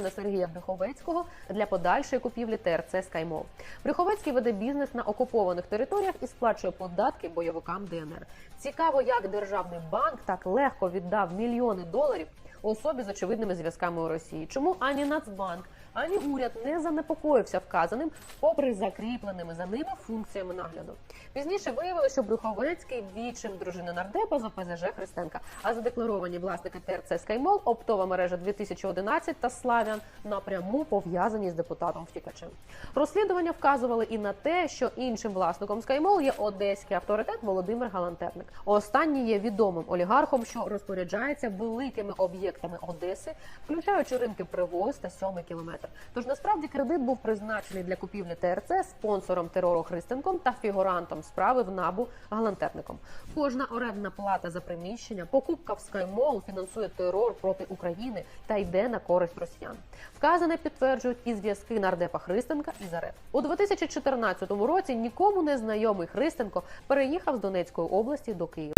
Сергія Брюховецького для подальшої купівлі ТРЦ «Скаймов». Брюховецький веде бізнес на окупованих територіях і сплачує податки бойовикам ДНР. Цікаво, як державний банк так легко віддав мільйони доларів особі з очевидними зв'язками у Росії. Чому ані Нацбанк, ані уряд не занепокоївся вказаним, попри закріпленими за ними функціями нагляду. Пізніше виявилося, що Брюховецький відчим дружини нардепа з ОПЗЖ Христенка. А задекларовані власники ТРЦ Скаймол, оптова мережа 2011 та Славян напряму пов'язані з депутатом втікачем. Розслідування вказували і на те, що іншим власником Скаймол є одеський авторитет Володимир Галантерник. Останній є відомим олігархом, що розпоряджається великими об'єктами Одеси, включаючи ринки Привоз та сьомий кілометр. Тож насправді кредит був призначений для купівлі ТРЦ спонсором терору Христенком та фігурантом справи в набу Галантерником. Кожна орендна плата за приміщення, покупка в Скаймол фінансує терор проти України та йде на користь росіян. Вказане підтверджують і зв'язки нардепа Христенка і Зареп. У 2014 році нікому не знайомий Христенко переїхав з Донецької області до Києва.